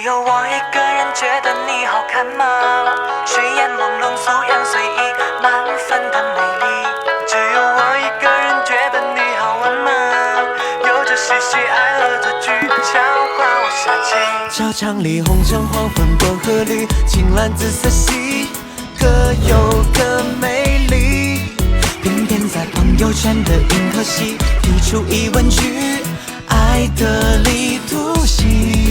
只有我一个人觉得你好看吗？睡眼朦胧，素颜随意，满分的美丽。只有我一个人觉得你好玩吗？有着嬉戏爱恶作剧，笑话我傻气。操场里红橙黄粉薄荷绿，青蓝紫色系，各有各美丽。偏偏在朋友圈的银河系提出疑问句，爱的力图形。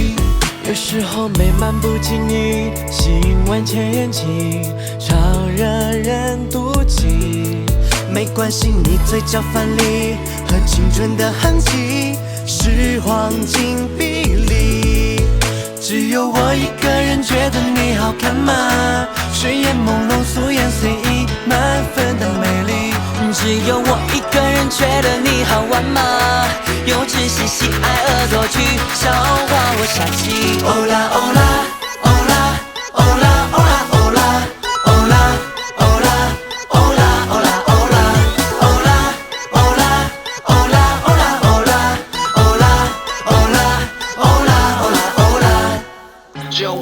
有时候美漫不经意，吸引万千眼睛，超惹人妒忌。没关系，你嘴角泛粒和青春的痕迹是黄金比例。只有我一个人觉得你好看吗？睡眼朦胧，素颜随意，满分的美丽。只有我一个人觉得你好玩吗？幼稚嬉戏爱恶作剧，笑我傻气。欧啦欧啦欧啦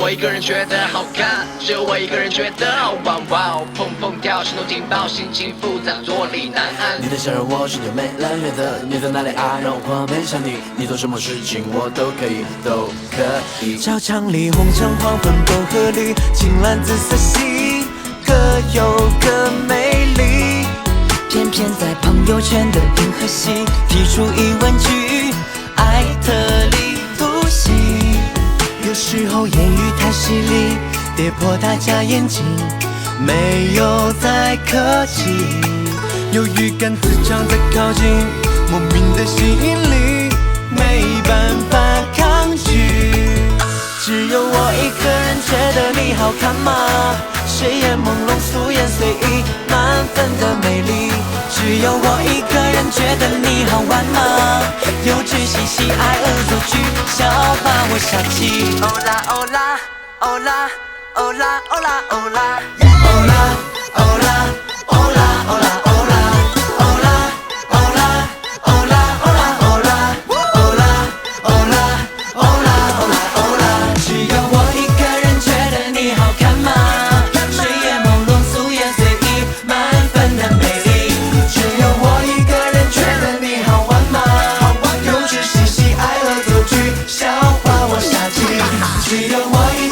我一个人觉得好看，只有我一个人觉得好玩，哇哦，砰砰跳，心动劲爆，心情复杂，坐立难安。你的笑容我瞬间没了月的，你在哪里啊？让我狂奔向你，你做什么事情我都可以，都可以。操场里红橙黄粉薄荷绿，青蓝紫色系，各有各美丽。偏偏在朋友圈的银河系提出疑问句，艾特时候言语太犀利，跌破大家眼睛，没有再客气。有预感磁场在靠近，莫名的吸引力，没办法抗拒。只有我一个人觉得你好看吗？睡眼朦胧，素颜随意，满分的美丽。只有我一个人觉得你好玩吗？有嘻嘻爱恶作剧笑话我傻气。欧啦欧啦欧啦欧啦欧啦欧啦 Your mind.